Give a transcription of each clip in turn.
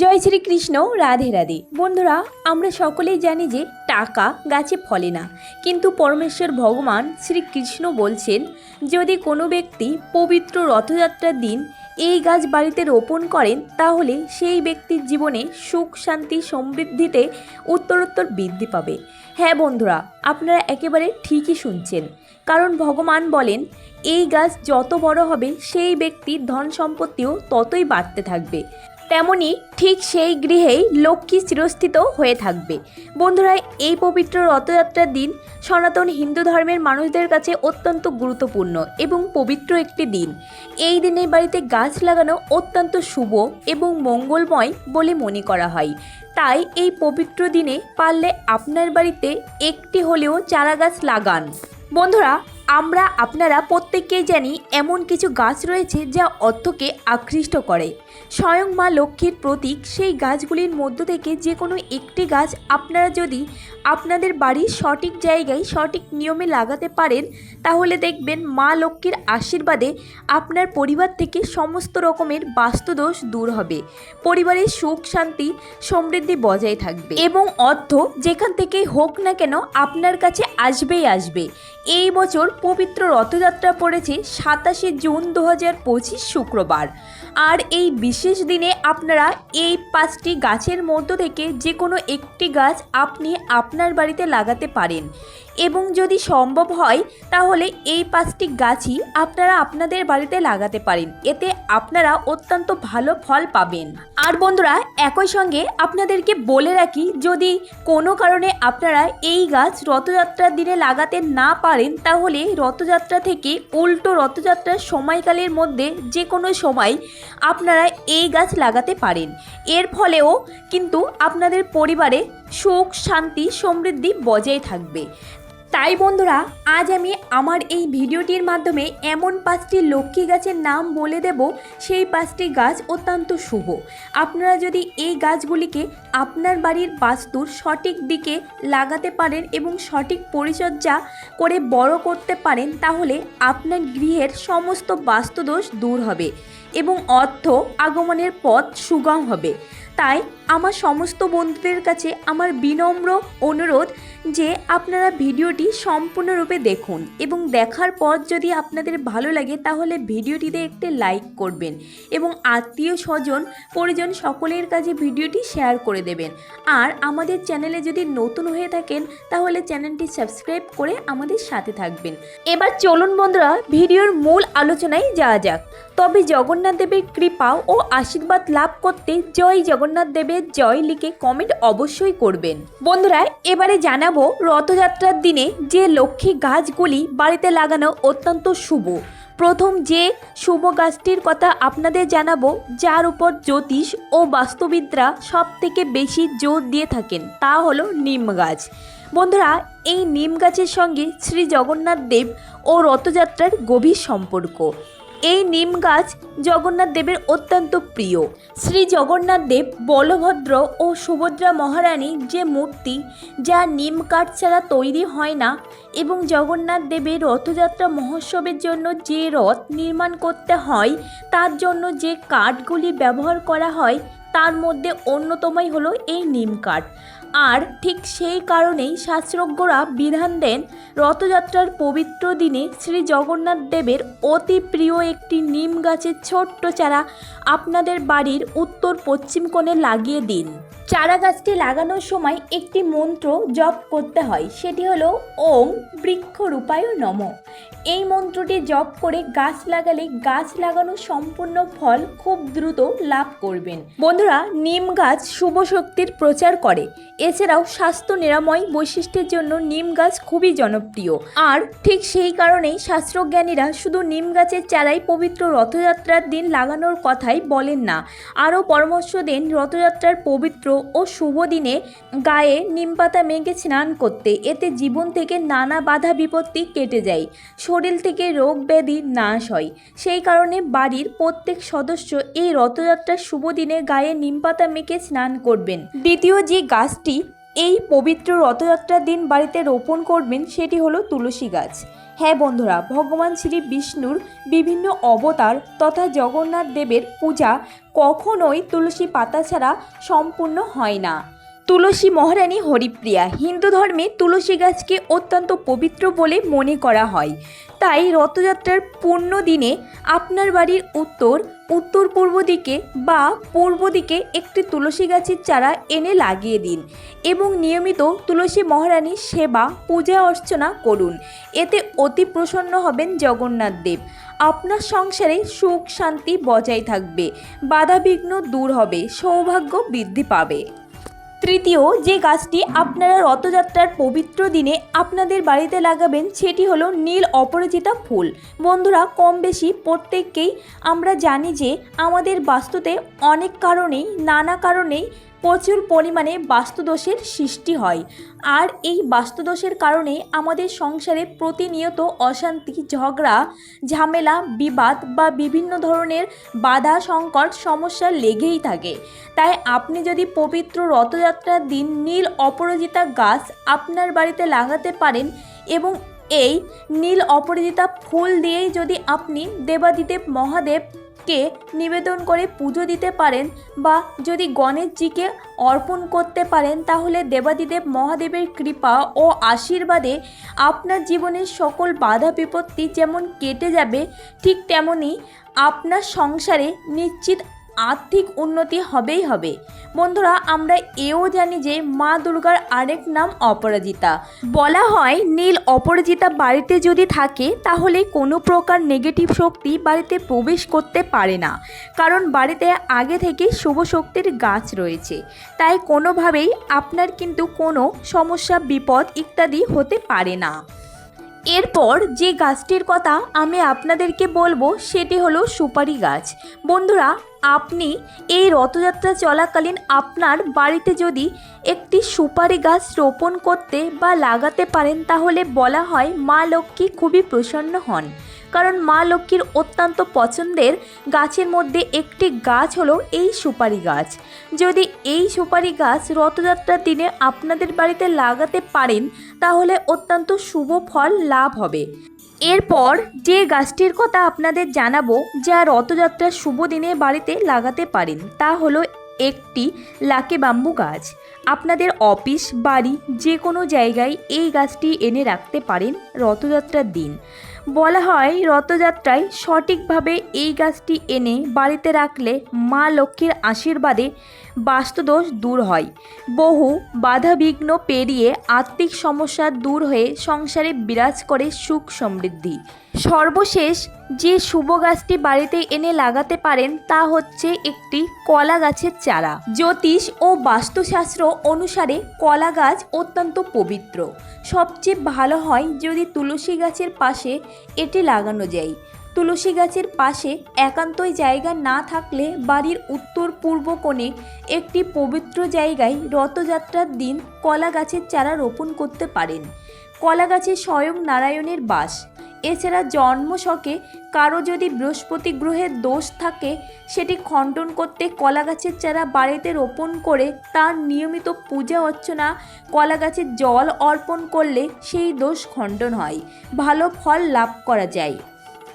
জয় শ্রীকৃষ্ণ, রাধে রাধে। বন্ধুরা, আমরা সকলেই জানি যে টাকা গাছে ফলে না। কিন্তু পরমেশ্বর ভগবান শ্রীকৃষ্ণ বলছেন, যদি কোনো ব্যক্তি পবিত্র রথযাত্রার দিন এই গাছ বাড়িতে রোপণ করেন, তাহলে সেই ব্যক্তির জীবনে সুখ, শান্তি, সমৃদ্ধিতে উত্তরোত্তর বৃদ্ধি পাবে। হ্যাঁ বন্ধুরা, আপনারা একেবারে ঠিকই শুনছেন। কারণ ভগবান বলেন, এই গাছ যত বড় হবে, সেই ব্যক্তির ধন সম্পত্তিও ততই বাড়তে থাকবে। তেমনি ঠিক সেই গৃহেই লক্ষ্মী চিরস্থিত হয়ে থাকবে। বন্ধুরা, এই পবিত্র রথযাত্রার দিন সনাতন হিন্দু ধর্মের মানুষদের কাছে অত্যন্ত গুরুত্বপূর্ণ এবং পবিত্র একটি দিন। এই দিনে বাড়িতে গাছ লাগানো অত্যন্ত শুভ এবং মঙ্গলময় বলে মনে করা হয়। তাই এই পবিত্র দিনে পারলে আপনার বাড়িতে একটি হলেও চারা গাছ লাগান। বন্ধুরা আমরা আপনারা প্রত্যেককেই জানি এমন কিছু গাছ রয়েছে যা অর্থকে আকৃষ্ট করে। স্বয়ং মা লক্ষ্মীর প্রতীক, সেই গাছগুলির মধ্য থেকে যে কোনো একটি গাছ আপনারা যদি আপনাদের বাড়ির সঠিক জায়গায় সঠিক নিয়মে লাগাতে পারেন, তাহলে দেখবেন মা লক্ষ্মীর আশীর্বাদে আপনার পরিবার থেকে সমস্ত রকমের বাস্তুদোষ দূর হবে। পরিবারের সুখ, শান্তি, সমৃদ্ধি বজায় থাকবে। এবং অর্থ যেখান থেকেই হোক না কেন আপনার কাছে আসবেই আসবে। এই বছর পবিত্র রথযাত্রা পড়েছে সাতাশে জুন দু হাজার পঁচিশ শুক্রবার। আর এই বিশেষ দিনে আপনারা এই পাঁচটি গাছের মধ্য থেকে যে কোনো একটি গাছ আপনি আপনার বাড়িতে লাগাতে পারেন। এবং যদি সম্ভব হয়, তাহলে এই পাঁচটি গাছই আপনারা আপনাদের বাড়িতে লাগাতে পারেন। এতে আপনারা অত্যন্ত ভালো ফল পাবেন। আর বন্ধুরা, একই সঙ্গে আপনাদেরকে বলে রাখি, যদি কোনো কারণে আপনারা এই গাছ রথযাত্রার দিনে লাগাতে না পারেন, তাহলে রথযাত্রা থেকে উল্টো রথযাত্রার সময়কালের মধ্যে যে কোনো সময় আপনারা এই গাছ লাগাতে পারেন। এর ফলেও কিন্তু আপনাদের পরিবারে সুখ, শান্তি, সমৃদ্ধি বজায় থাকবে। তাই বন্ধুরা, আজ আমি আমার এই ভিডিওটির মাধ্যমে এমন পাঁচটি লক্ষ্মী গাছের নাম বলে দেব। সেই পাঁচটি গাছ অত্যন্ত শুভ। আপনারা যদি এই গাছগুলিকে আপনার বাড়ির বাস্তুর সঠিক দিকে লাগাতে পারেন এবং সঠিক পরিচর্যা করে বড় করতে পারেন, তাহলে আপনার গৃহের সমস্ত বাস্তুদোষ দূর হবে এবং অর্থ আগমনের পথ সুগম হবে। তাই আমার সমস্ত বন্ধুদের কাছে আমার বিনম্র অনুরোধ যে আপনারা ভিডিওটি সম্পূর্ণরূপে দেখুন এবং দেখার পর যদি আপনাদের ভালো লাগে তাহলে ভিডিওটিতে একটি লাইক করবেন এবং আত্মীয় স্বজন, পরিজন সকলের কাছে ভিডিওটি শেয়ার করে দেবেন। আর আমাদের চ্যানেলে যদি নতুন হয়ে থাকেন তাহলে চ্যানেলটি সাবস্ক্রাইব করে আমাদের সাথে থাকবেন। এবার চলুন বন্ধুরা, ভিডিওর মূল আলোচনায় যাওয়া যাক। তবে জগন্নাথ দেবের কৃপা ও আশীর্বাদ লাভ করতে জয় জগন্নাথ দেবের জয় লিখে কমেন্ট অবশ্যই করবেন। বন্ধুরা, এবারে জানাব রথযাত্রার দিনে যে লক্ষ্মী গাছগুলি বাড়িতে লাগানো অত্যন্ত শুভ। প্রথম যে শুভ গাছটির কথা আপনাদের জানাব, যার উপর জ্যোতিষ ও বাস্তুবিদরা সব থেকে বেশি জোর দিয়ে থাকেন, তা হলো নিম গাছ। বন্ধুরা, এই নিম গাছের সঙ্গে শ্রী জগন্নাথ দেব ও রথযাত্রার গভীর সম্পর্ক। এই নিম গাছ জগন্নাথ দেবের অত্যন্ত প্রিয়। শ্রী জগন্নাথ দেব, বলভদ্র ও সুভদ্রা মহারানীর যে মূর্তি, যা নিম কাঠ ছাড়া তৈরি হয় না, এবং জগন্নাথ দেবের রথযাত্রা মহোৎসবের জন্য যে রথ নির্মাণ করতে হয়, তার জন্য যে কাঠগুলি ব্যবহার করা হয় তার মধ্যে অন্যতমই হলো এই নিম কাঠ। আর ঠিক সেই কারণেই শাস্ত্রজ্ঞরা বিধান দেন রথযাত্রার পবিত্র দিনে শ্রী জগন্নাথ দেবের অতি প্রিয় একটি নিম গাছের ছোট্ট চারা আপনাদের বাড়ির উত্তর পশ্চিম কোণে লাগিয়ে দিন। চারা গাছটি লাগানোর সময় একটি মন্ত্র জপ করতে হয়, সেটি হলো ওম বৃক্ষ বৃক্ষরূপায় নম। এই মন্ত্রটি জপ করে গাছ লাগালে গাছ লাগানো সম্পূর্ণ ফল খুব দ্রুত লাভ করবেন। বন্ধুরা, নিম গাছ শুভ শক্তির প্রচার করে। এছাড়াও স্বাস্থ্য নিরাময় বৈশিষ্ট্যের জন্য নিম গাছ খুবই জনপ্রিয়। আর ঠিক সেই কারণেই শাস্ত্রজ্ঞানীরা শুধু নিম গাছের চারাই পবিত্র রথযাত্রার দিন লাগানোর কথাই বলেন না। আরও পরামর্শ দেন রথযাত্রার পবিত্র ও শুভ দিনে গায়ে নিম পাতা মেঘে স্নান করতে। এতে জীবন থেকে নানা বাধা বিপত্তি কেটে যায়। শরীর থেকে রোগ ব্যাধি নাশ হয়। সেই কারণে বাড়ির প্রত্যেক সদস্য এই রথযাত্রার শুভ দিনে গায়ে নিম পাতা মেখে স্নান করবেন। দ্বিতীয় যে গাছটি, এই পবিত্র রথযাত্রার দিন বাড়িতে রোপণ করবেন, সেটি হলো তুলসী গাছ। হ্যাঁ বন্ধুরা, ভগবান শ্রী বিষ্ণুর বিভিন্ন অবতার তথা জগন্নাথ দেবের পূজা কখনোই তুলসী পাতা ছাড়া সম্পূর্ণ হয় না। তুলসী মহারানী হরিপ্রিয়া, হিন্দু ধর্মে তুলসী গাছকে অত্যন্ত পবিত্র বলে মনে করা হয়। তাই রথযাত্রার পূর্ণ দিনে আপনার বাড়ির উত্তর উত্তর পূর্ব দিকে বা পূর্ব দিকে একটি তুলসী গাছের চারা এনে লাগিয়ে দিন এবং নিয়মিত তুলসী মহারানীর সেবা, পূজা, অর্চনা করুন। এতে অতি প্রসন্ন হবেন জগন্নাথ দেব। আপনার সংসারে সুখ, শান্তি বজায় থাকবে। বাধাবিঘ্ন দূর হবে, সৌভাগ্য বৃদ্ধি পাবে। তৃতীয় যে গাছটি আপনারা রথযাত্রার পবিত্র দিনে আপনাদের বাড়িতে লাগাবেন, সেটি হলো নীল অপরাজিতা ফুল। বন্ধুরা, কম বেশি প্রত্যেককেই আমরা জানি যে আমাদের বাস্তুতে অনেক কারণেই, নানা কারণেই প্রচুর পরিমাণে বাস্তুদোষের সৃষ্টি হয়। আর এই বাস্তুদোষের কারণে আমাদের সংসারে প্রতিনিয়ত অশান্তি, ঝগড়া, ঝামেলা, বিবাদ বা বিভিন্ন ধরনের বাধা সংকট সমস্যা লেগেই থাকে। তাই আপনি যদি পবিত্র রথযাত্রার দিন নীল অপরাজিতা গাছ আপনার বাড়িতে লাগাতে পারেন এবং এই নীল অপরাজিতা ফুল দিয়েই যদি আপনি দেবাদিদেব মহাদেবকে নিবেদন করে পুজো দিতে পারেন বা যদি গণেশজিকে অর্পণ করতে পারেন, তাহলে দেবাদিদেব মহাদেবের কৃপা ও আশীর্বাদে আপনার জীবনের সকল বাধা বিপত্তি যেমন কেটে যাবে, ঠিক তেমনই আপনার সংসারে নিশ্চিত আর্থিক উন্নতি হবেই হবে। বন্ধুরা, আমরা এও জানি যে মা দুর্গার আরেক নাম অপরাজিতা। বলা হয়, নীল অপরাজিতা বাড়িতে যদি থাকে, তাহলে কোনো প্রকার নেগেটিভ শক্তি বাড়িতে প্রবেশ করতে পারে না। কারণ বাড়িতে আগে থেকে শুভ শক্তির গাছ রয়েছে। তাই কোনোভাবেই আপনার কিন্তু কোনো সমস্যা, বিপদ ইত্যাদি হতে পারে না। এরপর যে গাছটির কথা আমি আপনাদেরকে বলব, সেটি হলো সুপারি গাছ। বন্ধুরা, আপনি এই রথযাত্রা চলাকালীন আপনার বাড়িতে যদি একটি সুপারি গাছ রোপণ করতে বা লাগাতে পারেন, তাহলে বলা হয় মা লক্ষ্মী খুবই প্রসন্ন হন। কারণ মা লক্ষ্মীর অত্যন্ত পছন্দের গাছের মধ্যে একটি গাছ হলো এই সুপারি গাছ। যদি এই সুপারি গাছ রথযাত্রার দিনে আপনাদের বাড়িতে লাগাতে পারেন, তাহলে অত্যন্ত শুভ ফল লাভ হবে। এরপর যে গাছটির কথা আপনাদের জানাব, যা রথযাত্রার শুভ দিনে বাড়িতে লাগাতে পারেন, তা হলো একটি লাকে বাম্বু গাছ। আপনাদের অফিস, বাড়ি যে কোনো জায়গায় এই গাছটি এনে রাখতে পারেন রথযাত্রার দিন। বলা হয় রথযাত্রায় সঠিকভাবে এই গাছটি এনে বাড়িতে রাখলে মা লক্ষ্মীর আশীর্বাদে বাস্তুদোষ দূর হয়। বহু বাধাবিঘ্ন পেরিয়ে আর্থিক সমস্যা দূর হয়ে সংসারে বিরাজ করে সুখ সমৃদ্ধি। সর্বশেষ যে শুভ গাছটি বাড়িতে এনে লাগাতে পারেন তা হচ্ছে একটি কলা গাছের চারা। জ্যোতিষ ও বাস্তুশাস্ত্র অনুসারে কলা গাছ অত্যন্ত পবিত্র। সবচেয়ে ভালো হয় যদি তুলসী গাছের পাশে এটি লাগানো যায়। তুলসী গাছের পাশে একান্তই জায়গা না থাকলে বাড়ির উত্তর পূর্ব কোণে একটি পবিত্র জায়গায় রথযাত্রার দিন কলা গাছের চারা রোপণ করতে পারেন। কলা গাছে স্বয়ং নারায়ণের বাস। এছাড়া জন্মশকে কারও যদি বৃহস্পতি গ্রহের দোষ থাকে, সেটি খণ্ডন করতে কলা গাছের চারা বাড়িতে রোপণ করে তার নিয়মিত পূজা অর্চনা, কলা গাছের জল অর্পণ করলে সেই দোষ খণ্ডন হয়। ভালো ফল লাভ করা যায়।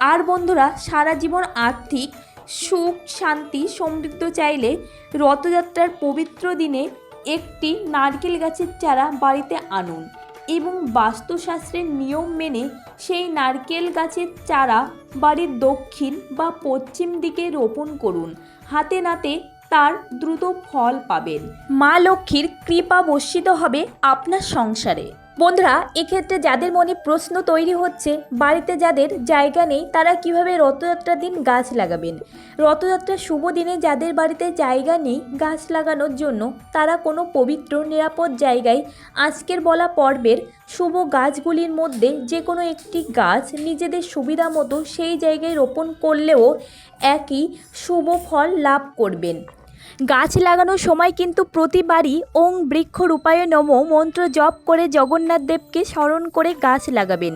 আর বন্ধুরা, সারা জীবন আর্থিক সুখ, শান্তি সমৃদ্ধ চাইলে রথযাত্রার পবিত্র দিনে একটি নারকেল গাছের চারা বাড়িতে আনুন এবং বাস্তুশাস্ত্রের নিয়ম মেনে সেই নারকেল গাছের চারা বাড়ির দক্ষিণ বা পশ্চিম দিকে রোপণ করুন। হাতে নাতে তার দ্রুত ফল পাবেন। মা লক্ষ্মীর কৃপা বর্ষিত হবে আপনার সংসারে। বন্ধুরা, এক্ষেত্রে যাদের মনে প্রশ্ন তৈরি হচ্ছে, বাড়িতে যাদের জায়গা নেই, তারা কীভাবে রথযাত্রার দিন গাছ লাগাবেন? রথযাত্রার শুভ দিনে যাদের বাড়িতে জায়গা নেই গাছ লাগানোর জন্য, তারা কোনো পবিত্র, নিরাপদ জায়গায় আজকের বলা পর্বের শুভ গাছগুলির মধ্যে যে কোনো একটি গাছ নিজেদের সুবিধা মতো সেই জায়গায় রোপণ করলেও একই শুভ ফল লাভ করবেন। গাছ লাগানোর সময় কিন্তু প্রতিবারই ওং বৃক্ষ রূপায় নম মন্ত্র জপ করে জগন্নাথ দেবকে স্মরণ করে গাছ লাগাবেন।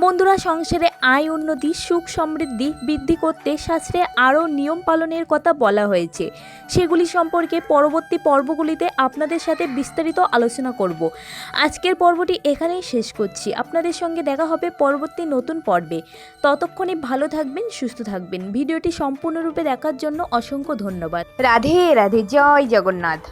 বন্ধুরা, সংসারে আয়, উন্নতি, সুখ সমৃদ্ধি বৃদ্ধি করতে শাস্ত্রে আরও নিয়ম পালনের কথা বলা হয়েছে। সেগুলি সম্পর্কে পরবর্তী পর্বগুলিতে আপনাদের সাথে বিস্তারিত আলোচনা করব। আজকের পর্বটি এখানেই শেষ করছি। আপনাদের সঙ্গে দেখা হবে পরবর্তী নতুন পর্বে। ততক্ষণে ভালো থাকবেন, সুস্থ থাকবেন। ভিডিওটি সম্পূর্ণরূপে দেখার জন্য অসংখ্য ধন্যবাদ। রাধে রাধে জয় জগন্নাথ।